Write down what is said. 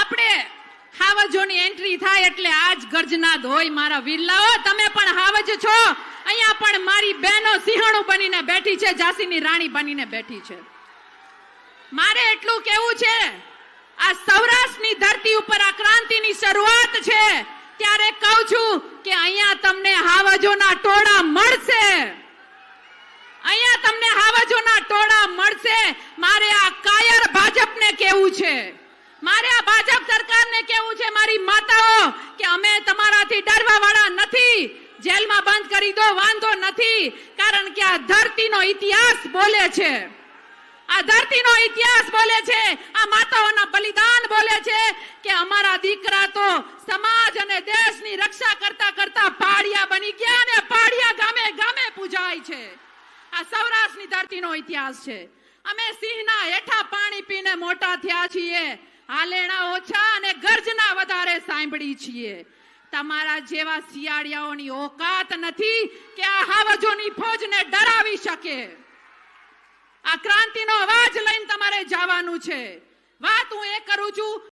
આપણે હાવજોની એન્ટ્રી થાય એટલે આજ ગર્જનાદ હોય મારા વીરલાઓ, તમે પણ હાવજ છો. અહીંયા પણ મારી બહેનો સિંહણું બનીને બેઠી છે, ઝાંસીની રાણી બનીને બેઠી છે. મારે એટલું કેવું છે, આ સૌરાષ્ટ્રની ધરતી ઉપર આ ક્રાંતિની શરૂઆત છે. ત્યારે કહું છું કે અહીંયા તમને હાવજોના ટોળા મળશે. અહીંયા તમને હાવજોના ટોળા મળશે. મારે આ કાયર ભાજપને કેવું છે મારે આ ભાજપ સરકારને કેવું છે, મારી માતાઓ, કે અમે તમારાથી ડરવા વાળા નથી. જેલમાં બંધ કરી દો, વાંધો નથી. કારણ કે આ ધરતીનો ઇતિહાસ બોલે છે. આ ધરતીનો ઇતિહાસ બોલે છે. આ માતાઓના બલિદાન બોલે છે કે અમારા દીકરા તો સમાજ અને દેશની રક્ષા કરતા કરતા પાડિયા બની ગયા અને પાડિયા ગામે ગામે પૂજાય છે. આ સૌરાષ્ટ્રની ધરતીનો ઇતિહાસ છે. અમે સિંહના હેઠા પાણી પીને મોટા થયા છીએ. હાલેણા ઓછા અને ગર્જના વધારે સાંભળી છીએ. તમારા જેવા શિયાળિયાઓની ઓકાત નથી કે આ હાવજોની ફોજને ડરાવી શકે. આ ક્રાંતિનો અવાજ લઈને તમારે જવાનું છે. વાત હું એ કરું છું